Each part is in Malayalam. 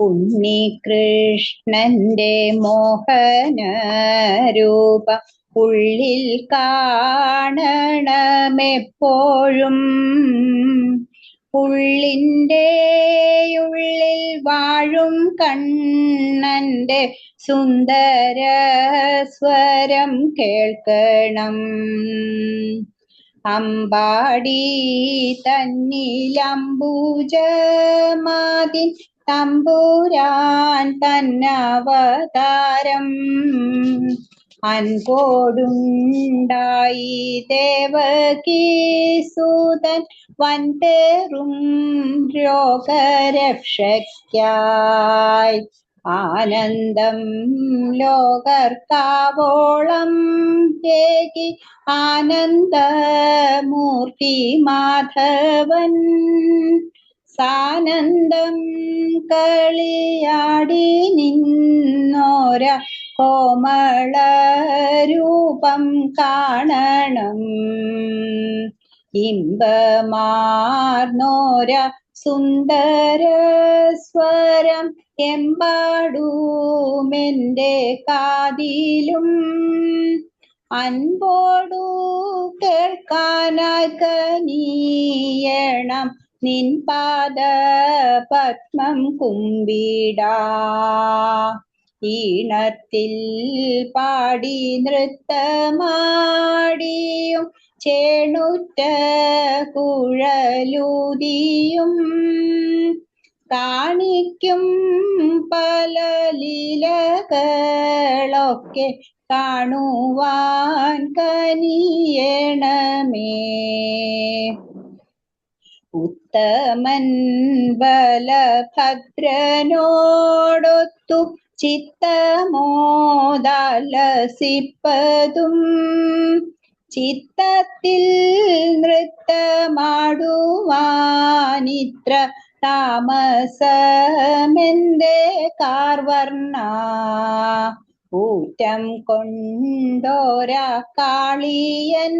ഉണ്ണികൃഷ്ണന്റെ മോഹന രൂപ ഉള്ളിൽ കാണണമെപ്പോഴും. ഉള്ളിന്റെ ഉള്ളിൽ വാഴും കണ്ണന്റെ സുന്ദര സ്വരം കേൾക്കണം. അമ്പാടി തന്നിലംബൂജമാതിൻ തമ്പുരാൻ തന്നവതാരം അൻപോടുണ്ടായി ദേവകീസുതൻ വൻതേറും രോഗരക്ഷയ്ക്കായി. ആനന്ദം ലോകർക്കാവോളം ദേകി ആനന്ദമൂർത്തി മാധവൻ സാനന്ദം കളിയാടി നിന്നോര കോമള രൂപം കാണണം. ഇമ്പമാർന്നോര സുന്ദര സ്വരം എമ്പാടൂമെന്റെ കാതിലും. അൻപോടു കേൾക്കാനായി കനീയണം നിൻ പാദ പത്മം കുമ്പിടാ. ഈണത്തിൽ പാടി നൃത്തമാടിയും ചേണുറ്റ കുഴലൂതിയും കാണിക്കും പല ലീലകളൊക്കെ കാണുവാൻ കനിയണമേ. ഉത്തമൻ ബലഭദ്രനോടൊത്തു ചിത്തമോദാലസിപ്പതും. ചിത്തത്തിൽ നൃത്തമാടുവാനിത്ര താമസമെന്റെ കാർവർണ ഊറ്റം കൊണ്ടോരാ കാളിയൻ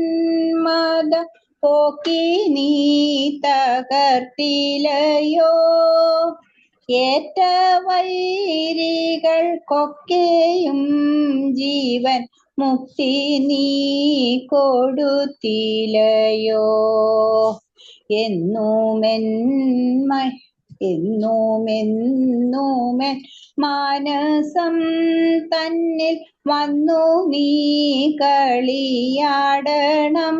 മത. പോക്കി നീ തകർത്തിലയോ? ഏറ്റ വൈരികൾക്കൊക്കെയും ജീവൻ മുക്തി നീ കൊടുത്തിലയോ? എന്നുമെന്മ എന്നുമെന്നുമെൻ മാനസം തന്നിൽ വന്നു നീ കളിയാടണം.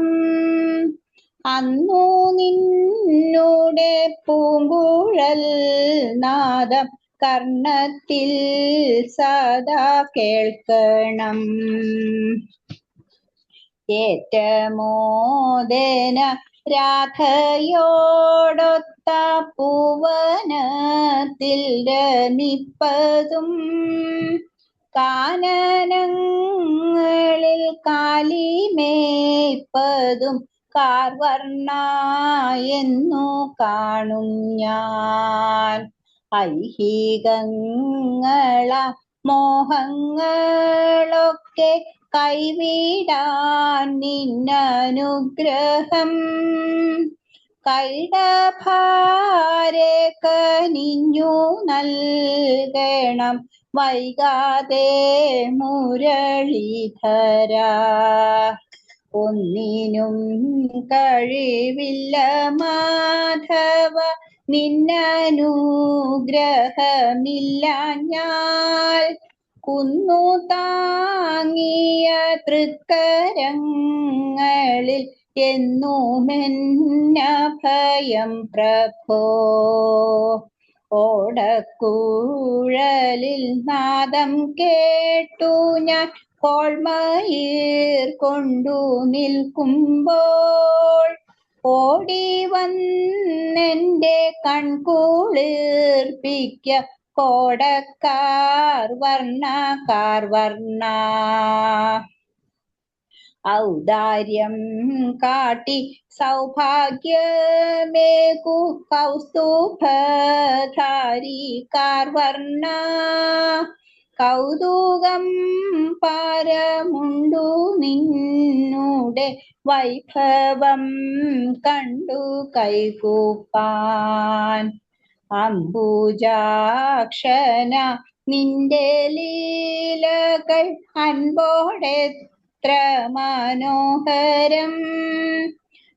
അന്നു നിന്നൂടെ പൂമ്പുഴൽ നാദം കർണത്തിൽ സദാ കേൾക്കണം. ഏറ്റമോദന രാധയോടൊത്ത പൂവനത്തിൽ രമിപ്പതും കാനനങ്ങളിൽ കാലിമേപ്പതും കാർവർണ എന്നു കാണും ഞാൻ. ഐഹികങ്ങള മോഹങ്ങളൊക്കെ കൈവിടാൻ നിന്നനുഗ്രഹം. കൈടഭാരെ കനിഞ്ഞു നൽകണം വൈകാതെ മുരളീധര. ഒന്നിനും കഴിവില്ല മാധവ. നിന്നനുഗ്രഹമില്ല ഞാൻ. കുന്നു താങ്ങിയ തൃക്കരങ്ങളിൽ എന്നുമെന്ന ഭയം പ്രഭോ. ഓടക്കൂഴലിൽ നാദം കേട്ടു ഞാൻ. കോൾമയിർ കൊണ്ടു നിൽക്കുമ്പോൾ ഓടി വന്നെന്റെ കൺകുളിർപ്പിക്ക കോടക്കാർ വർണ കാർ വർണ. ഔദാര്യം കാട്ടി സൗഭാഗ്യമേകു കൗസ്തുഭധാരി കാർവർണ കൗതുകം പാരമുണ്ടു നിന്നൂടെ വൈഭവം കണ്ടു കൈകൂപ്പാൻ. അംബുജാക്ഷന നിന്റെ ലീലകൾ അൻപോടെത്ര മനോഹരം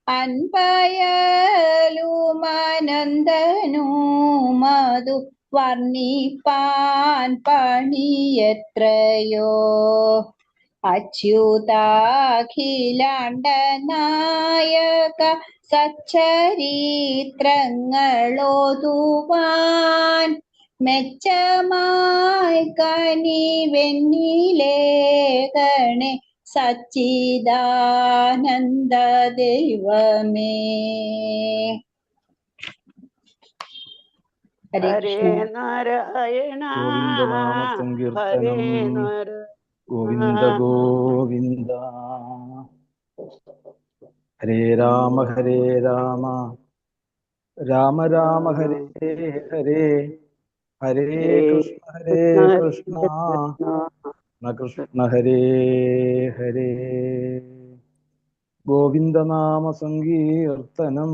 അൻപയലുമാനന്ദനുമതു വർണിപ്പാൻ പണിയെത്രയോ. അച്യുതാഖിലാണ്ടനായക സച്ചരിത്രങ്ങളോതുവാൻ മെച്ചമായി കനി വെണ്ണിലേകണേ സച്ചിദാനന്ദ ദൈവമേ ഹരേ നാരായണ ഹരേ സങ്കീർത്തനം ഗോവിന്ദ ഗോവിന്ദ. ഹരേ രാമ ഹരേ രാമ. രാമ രാമ ഹരേ ഹരേ. ഹരേ കൃഷ്ണ ഹരേ കൃഷ്ണ. കൃഷ്ണ കൃഷ്ണ ഹരേ ഹരേ. ഗോവിന്ദനാമ സങ്കീർത്തനം